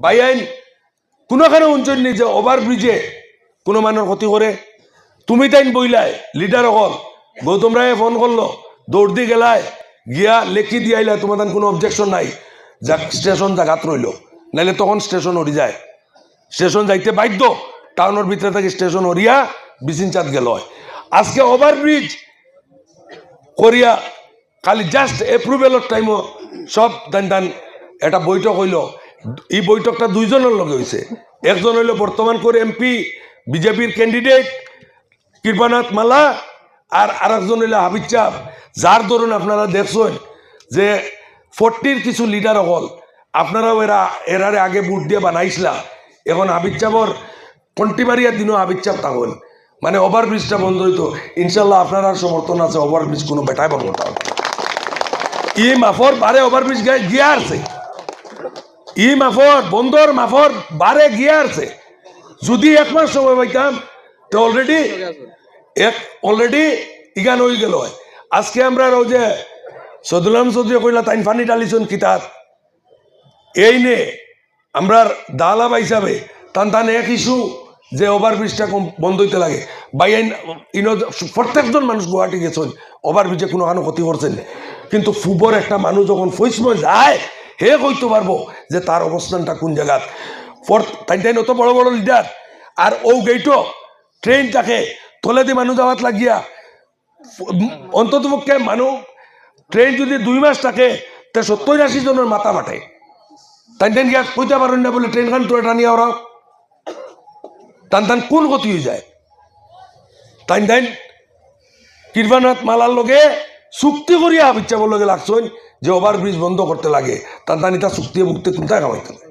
By আইন কোনোখানে অঞ্চল নেই যে ওভার ব্রিজে কোনো মানুষের ক্ষতি করে তুমি তাইন বইলাই লিডার অকল। গৌতম রায়ে ফোন করল দৌড় দিয়ে গেলায় গিয়া লেখি দিয়ে আইলা তোমার কোনো অবজেকশন নাই। যাক স্টেশন জাগাত রইল নাইলে তখন স্টেশন হরি যায়। স্টেশন যাইতে বাধ্য টাউনের ভিতরে থেকে স্টেশন হরিয়া বিচিনচাঁদ গেল হয়। আজকে ওভার ব্রিজ করিয়া খালি জাস্ট এপ্রুভেলের টাইমও সব দান দান এটা বৈঠক হইল। এই বৈঠকটা দুইজনের লগে হয়েছে একজন হইল বর্তমান করে এমপি, বিজেপির ক্যান্ডিডেট কৃপানাথ মালা, আর আরেকজন হইল হাবিজ চাপ যার ধরুন আপনারা দেখছেন যে ফোরটির কিছু লিডার হল আপনারাও এরা, এরারে আগে বুট দিয়ে বানাইছিলা। এখন হাবিজ চাপর কন্টিবাড়িয়ার দিনও হাবিজ চাপ থাকুন মানে ওভারব্রিজটা বন্ধ হইতো। ইনশাল্লাহ আপনার সমর্থন আছে ওভারব্রিজ কোনো বেটাই বন্ধ ই মাফর, বারে ওভারব্রিজ গায়ে আছে ই মাফর বন্দর মাফর বারে গিয়া আছে যদি এক মাস সময় পাইতাম তো অলরেডি এক অলরেডি ইগান হয়ে গেল হয়। আজকে আমরা ওই যে সদুলাম চৌধুরী কইলা, তাইন ফানি ডালিছন কিতাব এই নে আমরা দালাব হিসাবে তান টান এক ইস্যু যে ওভারব্রিজটা বন্ধ হইতে লাগে বাই আইন, ইনো প্রত্যেকজন মানুষ গুয়াহাটি গেছেন ওভারব্রিজে কোনো কানো ক্ষতি করছেন। কিন্তু ফুবর একটা মানুষ যখন ফৈসময় যায় হে কইতে পারব যে তার অবস্থানটা কোন জায়গাত? ফর তাই তাই অত বড় বড় লিডার আর ও গেইটো ট্রেন থাকে তলে দিয়ে মানুষ যাওয়াত লাগিয়া অন্তত পক্ষে মানুষ ট্রেন যদি দুই মাস থাকে, তে সত্তর আশি জনের মাথা মাঠে তাই টাইন গিয়া কইতে পারেন না বলে ট্রেনখান তো এটা নিয়ে ওরা টান টান কোন গতি হয়ে যায়? তাই টাইন কৃপানাথ মালার লগে চুক্তি করিয়া হাবিচ্ছাবর লগে লাগছেন যে ওভারব্রিজ বন্ধ করতে লাগে টান এটা চুক্তি মুক্তি কোনটাই কামাইতো না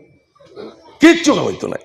কিচ্ছু কামাইতো নাই।